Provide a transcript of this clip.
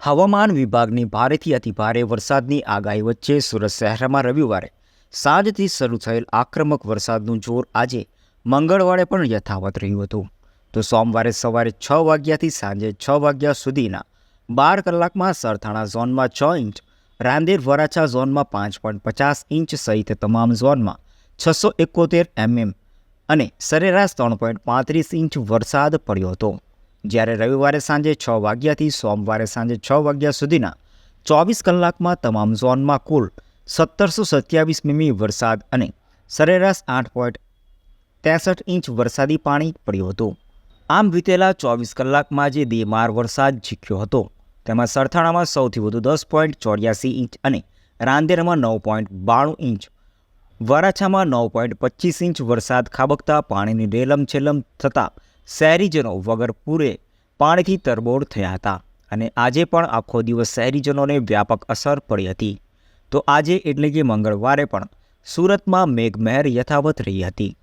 હવામાન વિભાગની ભારેથી અતિભારે વરસાદની આગાહી વચ્ચે સુરત શહેરમાં રવિવારે સાંજથી શરૂ થયેલ આક્રમક વરસાદનું જોર આજે મંગળવારે પણ યથાવત રહ્યું હતું. તો સોમવારે સવારે છ વાગ્યાથી સાંજે છ વાગ્યા સુધીના બાર કલાકમાં સરથાણા ઝોનમાં છ ઇંચ, રાંદેર વરાછા ઝોનમાં પાંચ પોઈન્ટ પચાસ ઇંચ સહિત તમામ ઝોનમાં છસો એકોતેર એમએમ અને સરેરાશ ત્રણ પોઈન્ટ પાંત્રીસ ઇંચ વરસાદ પડ્યો હતો. જ્યારે રવિવારે સાંજે છ વાગ્યાથી સોમવારે સાંજે છ વાગ્યા સુધીના ચોવીસ કલાકમાં તમામ ઝોનમાં કુલ સત્તરસો સત્યાવીસ મીમી વરસાદ અને સરેરાશ આઠ પોઈન્ટ ત્રેસઠ ઇંચ વરસાદી પાણી પડ્યું હતું. આમ વીતેલા ચોવીસ કલાકમાં જે બેમાર વરસાદ ઝીક્યો હતો, તેમાં સરથાણામાં સૌથી વધુ દસ પોઈન્ટ ચોર્યાસી ઇંચ અને રાંદેરમાં નવ પોઈન્ટ બાણું ઇંચ, વરાછામાં નવ પોઈન્ટ પચીસ ઇંચ વરસાદ ખાબકતા પાણીની રેલમ છેલમ થતાં શહેરીજનો વગર પૂરે પાણીથી તરબોળ થયા હતા અને આજે પણ આખો દિવસ શહેરીજનોને વ્યાપક અસર પડી હતી. તો આજે એટલે કે મંગળવારે પણ સુરતમાં મેઘમહેર યથાવત રહી હતી.